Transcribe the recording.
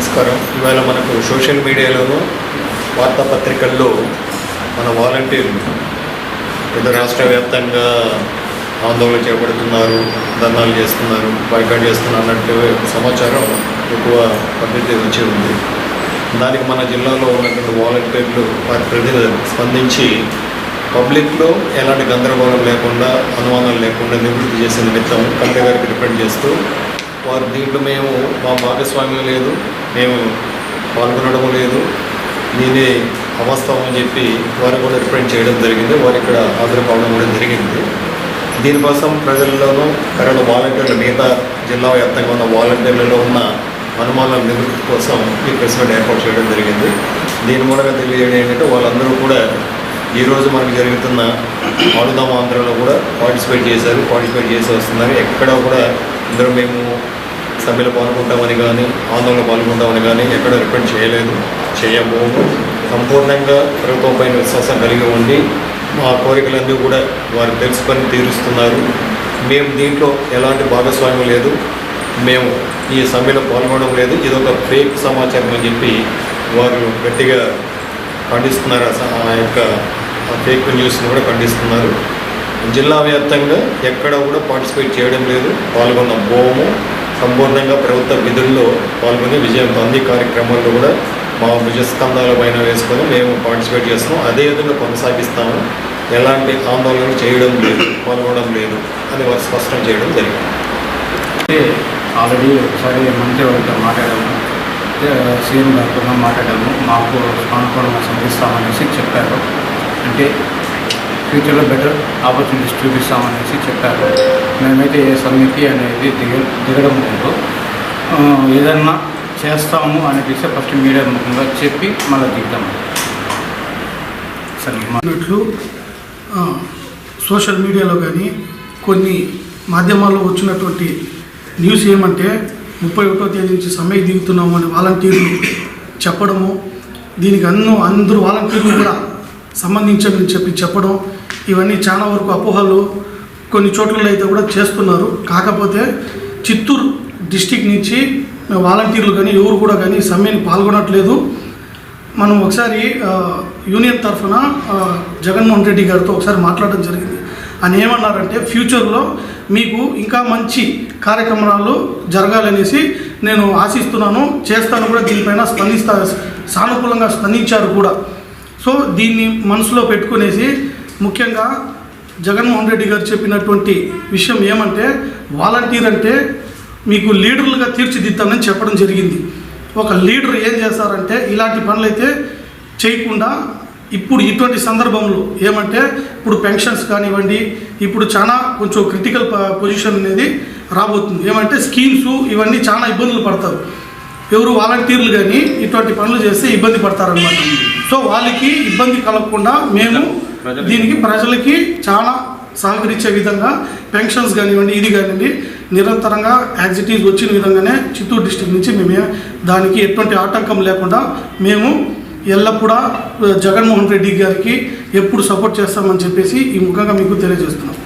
నమస్కారం. ఇవాళ మనకు సోషల్ మీడియాలోనూ వార్తాపత్రికల్లో మన వాలంటీర్లు పెద్ద రాష్ట్ర వ్యాప్తంగా ఆందోళన చేపడుతున్నారు ధర్నాలు చేస్తున్నారు బైకాట్ చేస్తున్నారు అన్నట్టు సమాచారం ఎక్కువ పద్ధతి వచ్చి ఉంది. దానికి మన జిల్లాలో ఉన్నటువంటి వాలంటీర్లు వారి ప్రతినిధులు స్పందించి పబ్లిక్లో ఎలాంటి గందరగోళం లేకుండా అనుమానాలు లేకుండా నివృత్తి చేసే నిమిత్తం కలెక్టర్ గారికి రిపెండ్ చేస్తూ వారు దీంట్లో మేము మా భాగస్వామ్యం లేదు మేము పాల్గొనడం లేదు. నేనే అవాస్తవం అని చెప్పి వారు కూడా రిప్రజెంట్ చేయడం జరిగింది. వారు ఇక్కడ హాజరు కావడం కూడా జరిగింది. దీనికోసం ప్రజల్లోనూ కరెంట్ వాలంటీర్లు మిగతా జిల్లా వ్యాప్తంగా ఉన్న వాలంటీర్లలో ఉన్న అనుమానాల నివృత్తి కోసం ఈ ప్రెస్ మీట్ ఏర్పాటు చేయడం జరిగింది. దీని మూలంగా తెలియజేయడం ఏంటంటే వాళ్ళందరూ కూడా ఈరోజు మనకు జరుగుతున్న ఆడుదాం ఆంధ్రలో కూడా పార్టిసిపేట్ చేశారు పార్టిసిపేట్ చేసి వస్తున్నారు. ఎక్కడ కూడా ఇందులో మేము సభ్యులు పాల్గొంటామని కానీ ఆందోళన పాల్గొంటామని కానీ ఎక్కడ రిపెండ్ చేయలేదు చేయబోము. సంపూర్ణంగా ప్రభుత్వంపై విశ్వాసం కలిగి ఉండి మా కోరికలన్నీ కూడా వారు తెలుసుకొని తీరుస్తున్నారు. మేము దీంట్లో ఎలాంటి భాగస్వామ్యం లేదు. మేము ఈ సమ్మెలో పాల్గొనడం లేదు. ఇదొక ఫేక్ సమాచారం అని చెప్పి వారు గట్టిగా ఖండిస్తున్నారు ఆ యొక్క ఫేక్ న్యూస్ని కూడా ఖండిస్తున్నారు. జిల్లా వ్యాప్తంగా ఎక్కడ కూడా పార్టిసిపేట్ చేయడం లేదు. పాల్గొన్న బోము సంపూర్ణంగా ప్రభుత్వ విధుల్లో పాల్గొని విజయం అంది కార్యక్రమాల్లో కూడా మా విజయస్కంధాల పైన వేసుకొని మేము పార్టిసిపేట్ చేస్తున్నాం. అదే విధంగా కొనసాగిస్తాము. ఎలాంటి ఆందోళనలు చేయడం లేదు పాల్గొనడం లేదు అని వారు స్పష్టం చేయడం జరిగింది. ఆల్రెడీ ఒకసారి మంత్రి వారితో మాట్లాడాము. సీఎం గారితో మాట్లాడాము. మాకు అనుకూలంగా సంధిస్తామనేసి చెప్పారు. అంటే ఫ్యూచర్లో బెటర్ ఆపర్చునిటీస్ చూపిస్తామనేసి చెప్పారు. మేమైతే ఏ సమితి అనేది దిగ దిగడం లేదు. ఏదన్నా చేస్తాము అనేది ఫస్ట్ మీడియా ముఖంగా చెప్పి మళ్ళీ దిగుతాము సరే మా- అన్నట్లు సోషల్ మీడియాలో కానీ కొన్ని మాధ్యమాల్లో వచ్చినటువంటి న్యూస్ ఏమంటే ముప్పై ఒకటో తేదీ నుంచి సమ్మెకి దిగుతున్నాము అని వాలంటీర్లు చెప్పడము దీనికి అన్నో అందరూ వాలంటీర్లు కూడా సంబంధించమని చెప్పి చెప్పడం ఇవన్నీ చాలా వరకు అపోహలు కొన్ని చోట్లలో అయితే కూడా చేస్తున్నారు. కాకపోతే చిత్తూరు డిస్టిక్ నుంచి వాలంటీర్లు కానీ ఎవరు కూడా కానీ సమ్మెని పాల్గొనట్లేదు. మనం ఒకసారి యూనియన్ తరఫున జగన్మోహన్ రెడ్డి గారితో ఒకసారి మాట్లాడడం జరిగింది. అని ఏమన్నారంటే ఫ్యూచర్లో మీకు ఇంకా మంచి కార్యక్రమాలు జరగాలనేసి నేను ఆశిస్తున్నాను. చేస్తాను కూడా దీనిపైన స్పందిస్తా సానుకూలంగా స్పందించారు కూడా. సో దీన్ని మనసులో పెట్టుకునేసి ముఖ్యంగా జగన్మోహన్ రెడ్డి గారు చెప్పినటువంటి విషయం ఏమంటే వాలంటీర్ అంటే మీకు లీడర్లుగా తీర్చిదిద్దామని చెప్పడం జరిగింది. ఒక లీడర్ ఏం చేస్తారంటే ఇలాంటి పనులైతే చేయకుండా ఇప్పుడు ఇటువంటి సందర్భంలో ఏమంటే ఇప్పుడు పెన్షన్స్ కానివ్వండి ఇప్పుడు చాలా కొంచెం క్రిటికల్ పొజిషన్ అనేది రాబోతుంది. ఏమంటే స్కీమ్స్ ఇవన్నీ చాలా ఇబ్బందులు పడతారు. ఎవరు వాలంటీర్లు కానీ ఇటువంటి పనులు చేస్తే ఇబ్బంది పడతారనమాట సో వాళ్ళకి ఇబ్బంది కలగకుండా మేము దీనికి ప్రజలకి చాలా సహకరించే విధంగా పెన్షన్స్ కానివ్వండి ఇది కానివ్వండి నిరంతరంగా యాక్సిటీస్ వచ్చిన విధంగానే చిత్తూరు డిస్టిక్ నుంచి మేము దానికి ఎటువంటి ఆటంకం లేకుండా మేము ఎల్లప్పుడూ జగన్మోహన్ రెడ్డి గారికి ఎప్పుడు సపోర్ట్ చేస్తామని చెప్పేసి ఈ ముఖంగా మీకు తెలియజేస్తున్నాం.